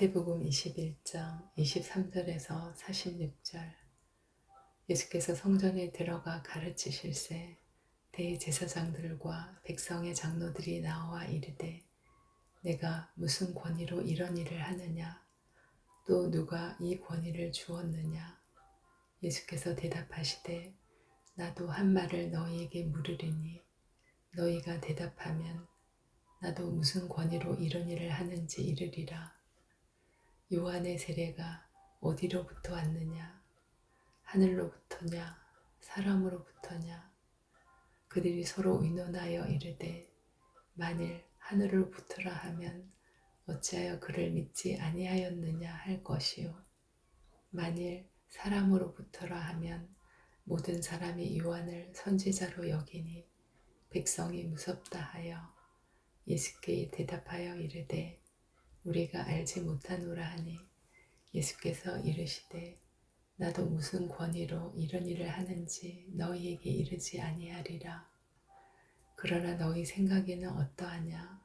마태복음 21장 23절에서 46절. 예수께서 성전에 들어가 가르치실세 대제사장들과 백성의 장로들이 나와 이르되 내가 무슨 권위로 이런 일을 하느냐? 또 누가 이 권위를 주었느냐? 예수께서 대답하시되 나도 한 말을 너희에게 물으리니 너희가 대답하면 나도 무슨 권위로 이런 일을 하는지 이르리라. 요한의 세례가 어디로부터 왔느냐? 하늘로부터냐? 사람으로부터냐? 그들이 서로 의논하여 이르되 만일 하늘로부터라 하면 어찌하여 그를 믿지 아니하였느냐 할 것이요. 만일 사람으로부터라 하면 모든 사람이 요한을 선지자로 여기니 백성이 무섭다 하여 예수께 대답하여 이르되 우리가 알지 못하노라 하니 예수께서 이르시되 나도 무슨 권위로 이런 일을 하는지 너희에게 이르지 아니하리라. 그러나 너희 생각에는 어떠하냐?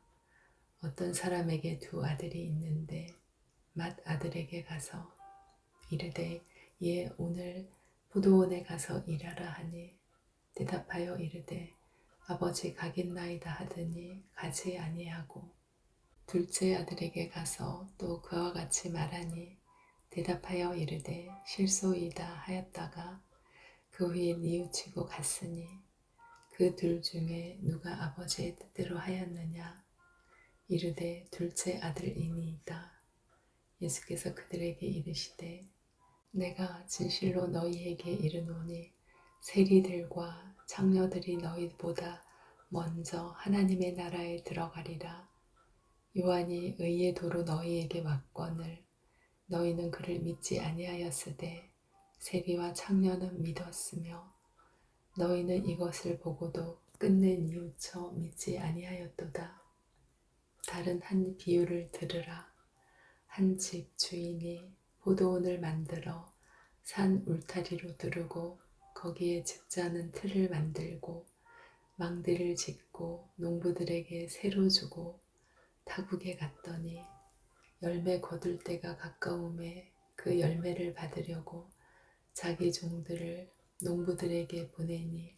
어떤 사람에게 두 아들이 있는데 맏 아들에게 가서 이르되 얘 오늘 포도원에 가서 일하라 하니 대답하여 이르되 아버지 가겠나이다 하더니 가지 아니하고 둘째 아들에게 가서 또 그와 같이 말하니 대답하여 이르되 실소이다 하였다가 그 후에 뉘우치고 갔으니 그 둘 중에 누가 아버지의 뜻대로 하였느냐 이르되 둘째 아들이니이다 예수께서 그들에게 이르시되 내가 진실로 너희에게 이르노니 세리들과 장녀들이 너희보다 먼저 하나님의 나라에 들어가리라. 요한이 의의 도로 너희에게 왔거늘 너희는 그를 믿지 아니하였으되 세리와 창녀는 믿었으며 너희는 이것을 보고도 끝내 뉘우쳐 믿지 아니하였도다. 다른 한 비유를 들으라. 한 집 주인이 포도원을 만들어 산 울타리로 두르고 거기에 집자는 틀을 만들고 망대를 짓고 농부들에게 새로 주고 타국에 갔더니 열매 거둘 때가 가까움에 그 열매를 받으려고 자기 종들을 농부들에게 보내니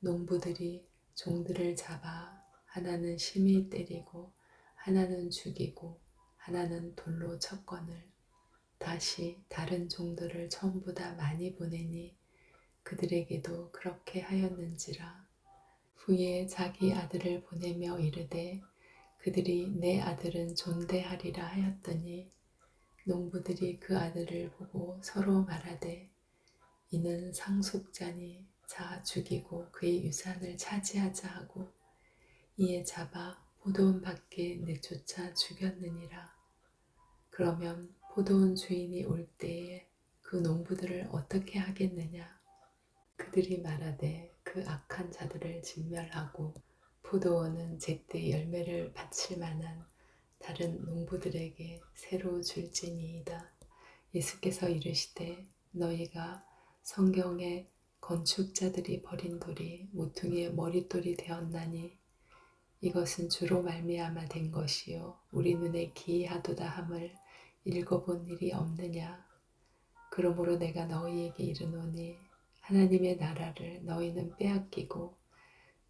농부들이 종들을 잡아 하나는 심히 때리고 하나는 죽이고 하나는 돌로 쳤거늘 다시 다른 종들을 처음보다 많이 보내니 그들에게도 그렇게 하였는지라 후에 자기 아들을 보내며 이르되 그들이 내 아들은 존대하리라 하였더니 농부들이 그 아들을 보고 서로 말하되 이는 상속자니 자 죽이고 그의 유산을 차지하자 하고 이에 잡아 포도원 밖에 내쫓아 죽였느니라. 그러면 포도원 주인이 올 때에 그 농부들을 어떻게 하겠느냐? 그들이 말하되 그 악한 자들을 진멸하고 포도원은 제때 열매를 바칠 만한 다른 농부들에게 새로 줄지니이다. 예수께서 이르시되 너희가 성경에 건축자들이 버린 돌이 모퉁이의 머릿돌이 되었나니 이것은 주로 말미암아 된 것이요 우리 눈에 기이하도다 함을 읽어본 일이 없느냐 그러므로 내가 너희에게 이르노니 하나님의 나라를 너희는 빼앗기고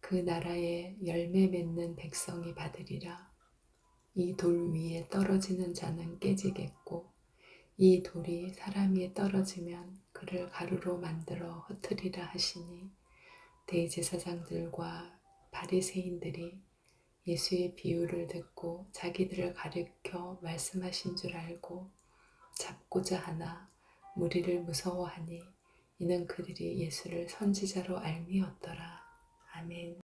그 나라에 열매 맺는 백성이 받으리라 이 돌 위에 떨어지는 자는 깨지겠고 이 돌이 사람 위에 떨어지면 그를 가루로 만들어 흩으리라 하시니 대제사장들과 바리새인들이 예수의 비유를 듣고 자기들을 가르켜 말씀하신 줄 알고 잡고자 하나 무리를 무서워하니 이는 그들이 예수를 선지자로 알미었더라. 아멘.